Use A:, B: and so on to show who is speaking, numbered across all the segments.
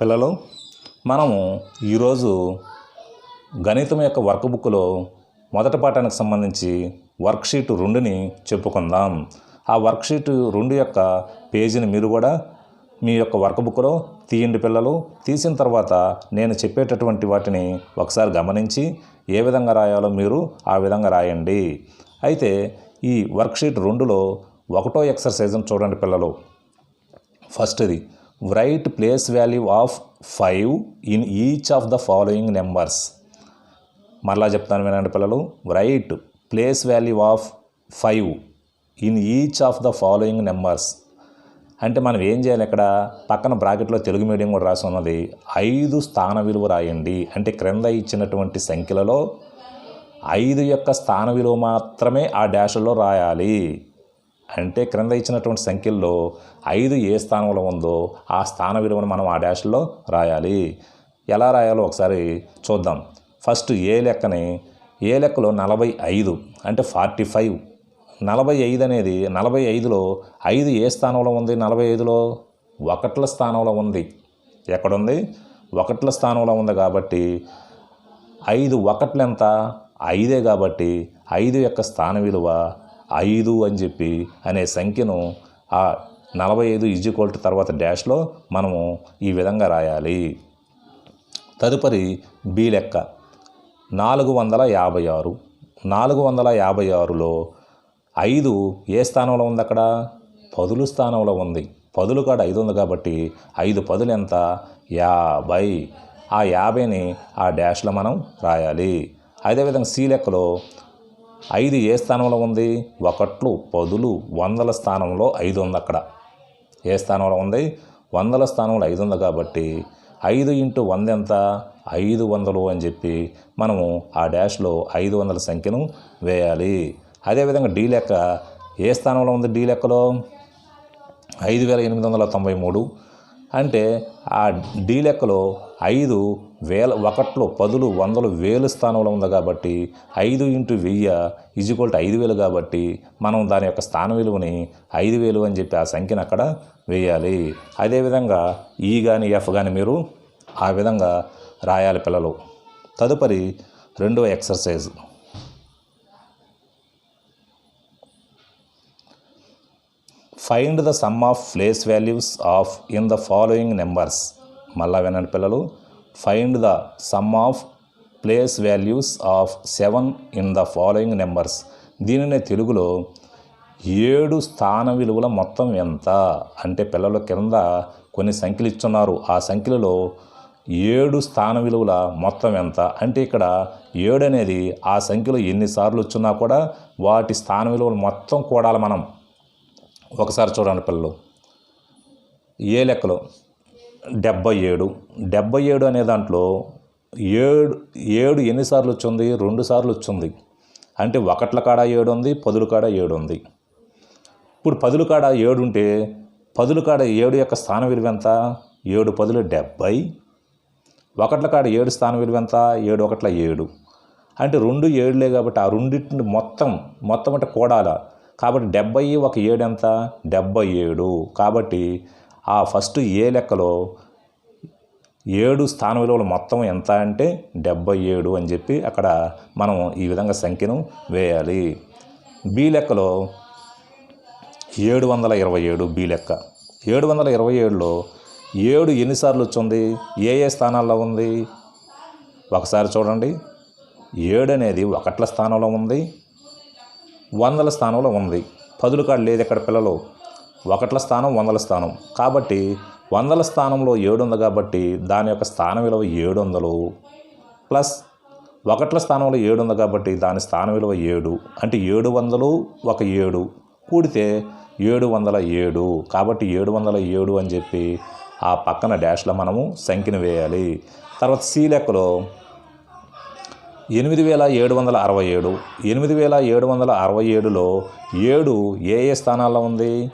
A: పిల్లలు మనము ఈరోజు గణితం యొక్క వర్క్ బుక్లో మొదటి పాఠానికి సంబంధించి వర్క్షీట్ రెండుని చెప్పుకుందాం. ఆ వర్క్షీట్ రెండు యొక్క పేజీని మీరు కూడా మీ యొక్క వర్క్ బుక్లో తీయండి పిల్లలు. తీసిన తర్వాత నేను చెప్పేటటువంటి వాటిని ఒకసారి గమనించి ఏ విధంగా రాయాలో మీరు ఆ విధంగా రాయండి. అయితే ఈ వర్క్షీట్ రెండులో ఒకటో ఎక్సర్సైజ్ని చూడండి పిల్లలు. ఫస్ట్ది right place value of five in each of the following numbers మరలా చెప్తాను వినండి పిల్లలు. Right place value of five in each of the following numbers అంటే మనం ఏం చేయాలి ఇక్కడ? పక్కన బ్రాకెట్లో తెలుగు మీడియం కూడా రాసి ఉన్నది. ఐదు స్థాన విలువ రాయండి. అంటే క్రింద ఇచ్చినటువంటి సంఖ్యలలో ఐదు యొక్క స్థాన విలువ మాత్రమే ఆ డాష్లో రాయాలి. అంటే క్రింద ఇచ్చినటువంటి సంఖ్యల్లో ఐదు ఏ స్థానంలో ఉందో ఆ స్థాన విలువను మనం ఆ డాష్లో రాయాలి. ఎలా రాయాలో ఒకసారి చూద్దాం. ఫస్ట్ ఏ లెక్కని ఏ లెక్కలో నలభై ఐదు అంటే ఫార్టీ ఫైవ్. నలభై ఐదు అనేది నలభై ఐదులో ఐదు ఏ స్థానంలో ఉంది నలభై ఐదులో? ఒకట్ల స్థానంలో ఉంది. ఎక్కడుంది? ఒకట్ల స్థానంలో ఉంది కాబట్టి ఐదు ఒకట్లు ఎంత? ఐదే కాబట్టి ఐదు యొక్క స్థాన విలువ ఐదు అని చెప్పి అనే సంఖ్యను ఆ నలభై ఐదు ఈజ్వల్ తర్వాత డాష్లో మనము ఈ విధంగా రాయాలి. తదుపరి బి లెక్క నాలుగు వందల యాభై ఆరు. నాలుగు వందల యాభై ఆరులో ఐదు ఏ స్థానంలో ఉంది అక్కడ? పదులు స్థానంలో ఉంది. పదులు కాడ ఐదు ఉంది కాబట్టి ఐదు పదులు ఎంత? యాభై. ఆ యాభైని ఆ డాష్లో మనం రాయాలి. అదేవిధంగా సి లెక్కలో ఐదు ఏ స్థానంలో ఉంది? ఒకట్లు పదులు వందల స్థానంలో ఐదు ఉంది అక్కడ. ఏ స్థానంలో ఉంది? వందల స్థానంలో ఐదు ఉంది కాబట్టి ఐదు ఇంటూ వంద ఎంత? ఐదు వందలు అని చెప్పి మనము ఆ డాష్లో ఐదు వందల సంఖ్యను వేయాలి. అదేవిధంగా డీ లెక్క ఏ స్థానంలో ఉంది డీ లెక్కలో? ఐదు వేల ఎనిమిది వందల తొంభై మూడు. అంటే ఆ డీ లెక్కలో ఐదు వేల ఒకట్లో పదులు వందలు వేలు స్థానంలో ఉంది కాబట్టి ఐదు ఇంటూ వెయ్యి ఈజ్వల్ టు ఐదు వేలు కాబట్టి మనం దాని యొక్క స్థాన విలువని ఐదు వేలు అని చెప్పి ఆ సంఖ్యను అక్కడ వేయాలి. అదేవిధంగా ఈ కానీ ఎఫ్ కానీ మీరు ఆ విధంగా రాయాలి పిల్లలు. తదుపరి రెండవ exercise. Find the sum of place values of in the following numbers మళ్ళా వినండి పిల్లలు. Find the sum of place values of seven in the following numbers దీనినే తెలుగులో ఏడు స్థాన విలువల మొత్తం ఎంత? అంటే పిల్లల కింద కొన్ని సంఖ్యలు ఇచ్చున్నారు. ఆ సంఖ్యలలో ఏడు స్థాన విలువల మొత్తం ఎంత? అంటే ఇక్కడ ఏడు అనేది ఆ సంఖ్యలో ఎన్నిసార్లు వచ్చినా కూడా వాటి స్థాన విలువలు మొత్తం కూడాలి మనం. ఒకసారి చూడండి పిల్లలు. ఏ లెక్కలో? డెబ్బై ఏడు. డెబ్బై ఏడు అనే దాంట్లో ఏడు ఏడు ఎన్నిసార్లు వచ్చింది? రెండు సార్లు వచ్చింది. అంటే ఒకట్ల కాడ ఏడు ఉంది పదుల కాడ ఏడు ఉంది ఇప్పుడు పదుల కాడ ఏడు ఉంటే పదుల కాడ ఏడు యొక్క స్థాన విలువ ఎంత? ఏడు పదులు డెబ్బై. ఒకట్ల కాడ ఏడు స్థాన విలువ ఎంత? ఏడు ఒకట్ల ఏడు. అంటే రెండు ఏడులే కాబట్టి ఆ రెండింటిని మొత్తం మొత్తం అంటే కూడాల. కాబట్టి డెబ్బై ఒక ఏడు ఎంత? డెబ్బై ఏడు. కాబట్టి ఆ ఫస్ట్ ఏ లెక్కలో ఏడు స్థాన విలువలు మొత్తం ఎంత అంటే డెబ్బై ఏడు అని చెప్పి అక్కడ మనం ఈ విధంగా సంఖ్యను వేయాలి. బి లెక్కలో ఏడు వందల ఇరవై ఏడు బి లెక్క. ఏడు వందల ఇరవై ఏడులో ఏడు ఎన్నిసార్లు వచ్చింది? ఏ ఏ స్థానాల్లో ఉంది? ఒకసారి చూడండి. ఏడు అనేది ఒకట్ల స్థానంలో ఉంది. వందల స్థానంలో ఉంది. పదుల కాడ లేదు ఇక్కడ పిల్లలు? ఒకట్ల స్థానం వందల స్థానం. కాబట్టి వందల స్థానంలో ఏడు ఉంది కాబట్టి దాని యొక్క స్థాన విలువ ఏడు వందలు ప్లస్ ఒకట్ల స్థానంలో ఏడు ఉంది కాబట్టి దాని స్థాన విలువ ఏడు. అంటే ఏడు వందలు ఒక ఏడు. కూడితే ఏడు వందల ఏడు. కాబట్టి ఏడు వందల ఏడు అని చెప్పి ఆ పక్కన డాష్లో మనము సంఖ్యను వేయాలి. తర్వాత సి లెక్కలో ఎనిమిది వేల ఏడు వందల అరవై ఏడు ఎనిమిది వేల ఏడు వందల అరవై ఏడులో ఏడు ఏ ఏ స్థానాల్లో ఉంది?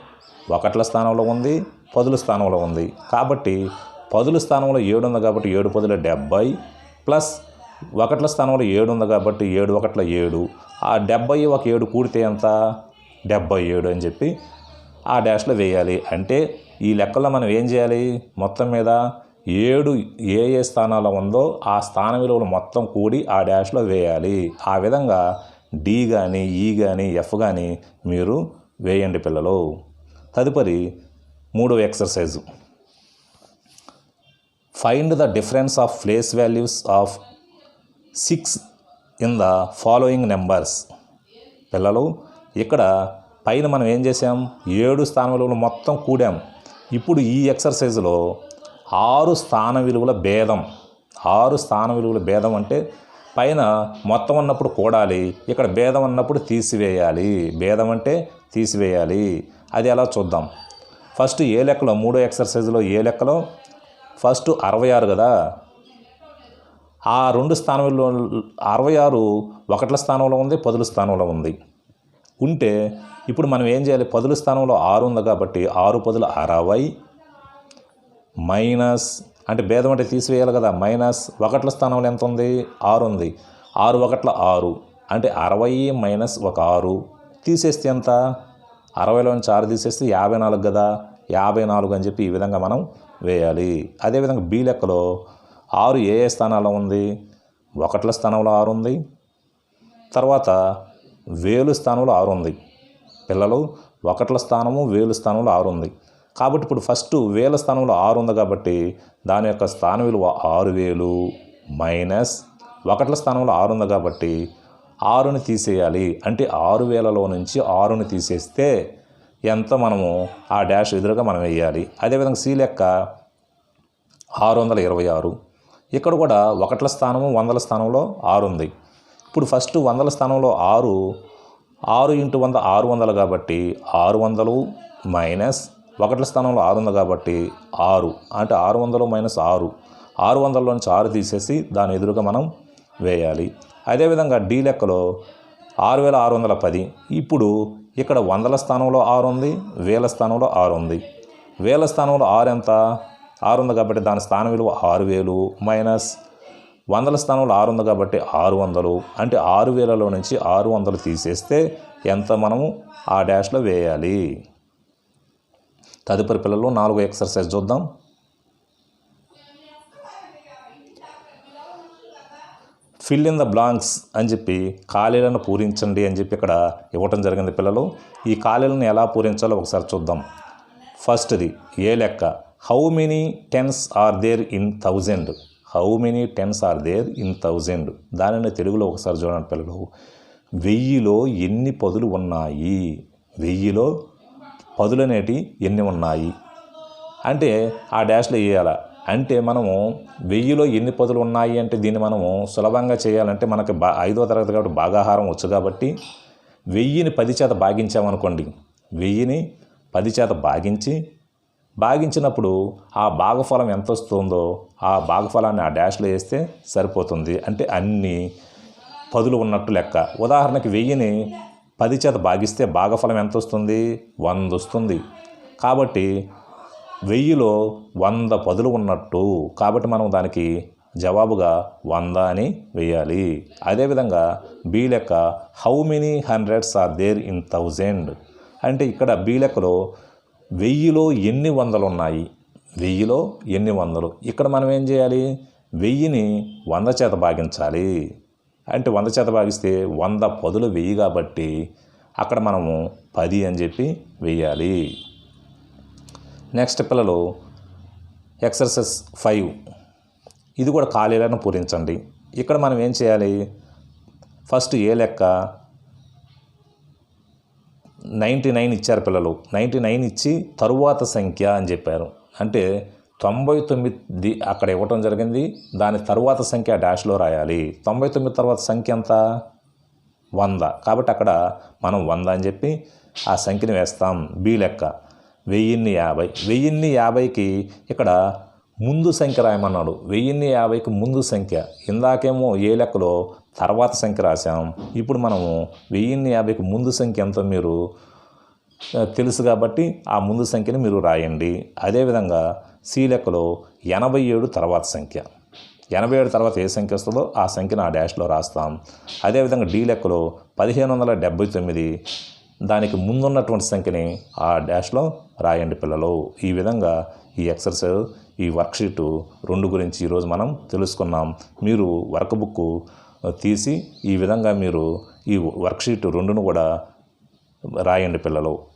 A: ఒకట్ల స్థానంలో ఉంది పదుల స్థానంలో ఉంది. కాబట్టి పదుల స్థానంలో ఏడు ఉంది కాబట్టి ఏడు పదుల డెబ్బై ప్లస్ ఒకట్ల స్థానంలో ఏడు ఉంది కాబట్టి ఏడు ఒకట్ల ఏడు. ఆ డెబ్బై ఒక ఏడు కూడితే ఎంత? డెబ్బై ఏడు అని చెప్పి ఆ డాష్లో వేయాలి. అంటే ఈ లెక్కల్లో మనం ఏం చేయాలి? మొత్తం మీద ఏడు ఏ ఏ స్థానాల్లో ఉందో ఆ స్థాన విలువలు మొత్తం కూడి ఆ డాష్లో వేయాలి. ఆ విధంగా డి కానీ ఈ కానీ ఎఫ్ కానీ మీరు వేయండి పిల్లలు. తదుపరి మూడవ exercise. Find the difference of place values of six in the following numbers. పిల్లలు ఇక్కడ పైన మనం ఏం చేసాం ఏడు స్థానంలో మొత్తం కూడాం. ఇప్పుడు ఈ ఎక్సర్సైజ్లో ఆరు స్థాన విలువల భేదం. ఆరు స్థాన విలువల భేదం అంటే పైన మొత్తం అన్నప్పుడు కూడాలి ఇక్కడ భేదం అన్నప్పుడు తీసివేయాలి. భేదం అంటే తీసివేయాలి. అది ఎలా చూద్దాం? ఫస్ట్ ఏ లెక్కలో? మూడో ఎక్సర్సైజ్లో ఏ లెక్కలో? ఫస్ట్ అరవై ఆరు కదా? ఆ రెండు స్థానంలో అరవై ఆరు ఒకట్ల స్థానంలో ఉంది పదుల స్థానంలో ఉంది. ఉంటే ఇప్పుడు మనం ఏం చేయాలి? పదుల స్థానంలో ఆరు ఉంది కాబట్టి ఆరు పదులు అరవై మైనస్ అంటే భేదం అంటే తీసివేయాలి కదా. మైనస్ ఒకట్ల స్థానంలో ఎంత ఉంది? ఆరు ఉంది. ఆరు ఒకట్ల ఆరు. అంటే అరవై మైనస్ ఒక ఆరు. తీసేస్తే ఎంత? అరవైలో నుంచి ఆరు తీసేస్తే యాభై నాలుగు కదా. యాభై నాలుగు అని చెప్పి ఈ విధంగా మనం వేయాలి. అదేవిధంగా బి లెక్కలో ఆరు ఏ ఏ స్థానాల్లో ఉంది? ఒకట్ల స్థానంలో ఆరు ఉంది. తర్వాత వేలు స్థానంలో ఆరు ఉంది. పిల్లలు ఒకట్ల స్థానము వేలు స్థానంలో ఆరు ఉంది. కాబట్టి ఇప్పుడు ఫస్ట్ వేల స్థానంలో ఆరు ఉంది కాబట్టి దాని యొక్క స్థాన విలువ ఆరు వేలు మైనస్ ఒకట్ల స్థానంలో ఆరు ఉంది కాబట్టి ఆరుని తీసేయాలి. అంటే ఆరు వేలలో నుంచి ఆరుని తీసేస్తే ఎంత మనము ఆ డాష్ ఎదురుగా మనం వేయాలి. అదేవిధంగా సి లెక్క ఆరు వందల ఇరవై ఆరు. ఇక్కడ కూడా ఒకట్ల స్థానము వందల స్థానంలో ఆరు ఉంది. ఇప్పుడు ఫస్ట్ వందల స్థానంలో ఆరు ఆరు ఇంటూ వంద ఆరు వందలు కాబట్టి ఆరు వందలు మైనస్ ఒకటి స్థానంలో ఆరు ఉంది కాబట్టి ఆరు. అంటే ఆరు వందలు మైనస్ ఆరు. ఆరు వందల నుంచి ఆరు తీసేసి దాని ఎదురుగా మనం వేయాలి. అదేవిధంగా డి లెక్కలో ఆరు వేల ఆరు వందల పది. ఇప్పుడు ఇక్కడ వందల స్థానంలో ఆరు ఉంది వేల స్థానంలో ఆరు ఉంది. వేల స్థానంలో ఆరు ఎంత? ఆరు ఉంది కాబట్టి దాని స్థాన విలువ ఆరు వేలు మైనస్ వందల స్థానంలో ఆరు ఉంది కాబట్టి ఆరు వందలు. అంటే ఆరు వేలలో నుంచి ఆరు వందలు తీసేస్తే ఎంత మనము ఆ డాష్లో వేయాలి? తదుపరి పిల్లలు నాలుగో ఎక్సర్సైజ్ చూద్దాం. ఫిల్ ఇన్ ద బ్లాంక్స్ అని చెప్పి ఖాళీలను పూరించండి అని చెప్పి ఇక్కడ ఇవ్వటం జరిగింది పిల్లలు. ఈ ఖాళీలను ఎలా పూరించాలో ఒకసారి చూద్దాం. ఫస్ట్ది ఏ లెక్క? How many tens are there in thousand how many tens are there in thousand దానిని తెలుగులో ఒకసారి చూడండి పిల్లలు. వెయ్యిలో ఎన్ని పదులు ఉన్నాయి? వెయ్యిలో పదులనేటి ఎన్ని ఉన్నాయి? అంటే ఆ డాష్లో వేయాల అంటే మనము వెయ్యిలో ఎన్ని పదులు ఉన్నాయి అంటే దీన్ని మనము సులభంగా చేయాలంటే మనకి బా ఐదో తరగతి కాబట్టి భాగాహారం వచ్చు కాబట్టి వెయ్యిని పది చేత భాగించామనుకోండి. వెయ్యిని పది చేత భాగించి భాగించినప్పుడు ఆ భాగఫలం ఎంత వస్తుందో ఆ భాగఫలాన్ని ఆ డాష్లో వేస్తే సరిపోతుంది. అంటే అన్ని పదులు ఉన్నట్టు లెక్క. ఉదాహరణకి వెయ్యిని పది చేత భాగిస్తే భాగఫలం ఎంత వస్తుంది వంద వస్తుంది కాబట్టి వెయ్యిలో వంద పదులు ఉన్నట్టు. కాబట్టి మనం దానికి జవాబుగా వంద అని వేయాలి. అదేవిధంగా బీ లెక్క how many hundreds are there in thousand? అంటే ఇక్కడ బీ లెక్కలో వెయ్యిలో ఎన్ని వందలు ఉన్నాయి? వెయ్యిలో ఎన్ని వందలు? ఇక్కడ మనం ఏం చేయాలి? వెయ్యిని వంద చేత భాగించాలి. అంటే వంద చేత భాగిస్తే వంద పదులు వెయ్యి కాబట్టి అక్కడ మనము పది అని చెప్పి వెయ్యాలి నెక్స్ట్ పిల్లలు ఎక్సర్సైజ్ ఫైవ్ ఇది కూడా ఖాళీలను పూరించండి. ఇక్కడ మనం ఏం చేయాలి? ఫస్ట్ ఏ లెక్క? నైంటీ నైన్ ఇచ్చారు పిల్లలు. నైంటీ నైన్ ఇచ్చి తరువాత సంఖ్య అని చెప్పారు. అంటే తొంభై తొమ్మిది అక్కడ ఇవ్వటం జరిగింది. దాని తరువాత సంఖ్య డాష్లో రాయాలి. తొంభై తొమ్మిది తర్వాత సంఖ్య ఎంత? వంద. కాబట్టి అక్కడ మనం వంద అని చెప్పి ఆ సంఖ్యని వేస్తాం. బి లెక్క. వెయ్యిన్ని యాభై. వెయ్యిన్ని యాభైకి ఇక్కడ ముందు సంఖ్య రాయమన్నాడు. వెయ్యిన్ని యాభైకి ముందు సంఖ్య. ఇందాకేమో ఏ లెక్కలో తర్వాత సంఖ్య రాశాం. ఇప్పుడు మనము వెయ్యిన్ని యాభైకి ముందు సంఖ్య ఎంతో మీరు? తెలుసు కాబట్టి ఆ ముందు సంఖ్యని మీరు రాయండి. అదేవిధంగా సి లెక్కలో ఎనభై ఏడు తర్వాత సంఖ్య. ఎనభై ఏడు తర్వాత ఏ సంఖ్య వస్తుందో ఆ సంఖ్యను ఆ డాష్లో రాస్తాం. అదేవిధంగా డి లెక్కలో పదిహేను వందల డెబ్బై తొమ్మిది దానికి ముందున్నటువంటి సంఖ్యని ఆ డాష్లో రాయండి పిల్లలు. ఈ విధంగా ఈ ఎక్సర్సైజ్ ఈ వర్క్షీటు రెండు గురించి ఈరోజు మనం తెలుసుకున్నాం. మీరు వర్క్ బుక్ తీసి ఈ విధంగా మీరు ఈ వర్క్షీట్ రెండును కూడా రాయండి పిల్లలు.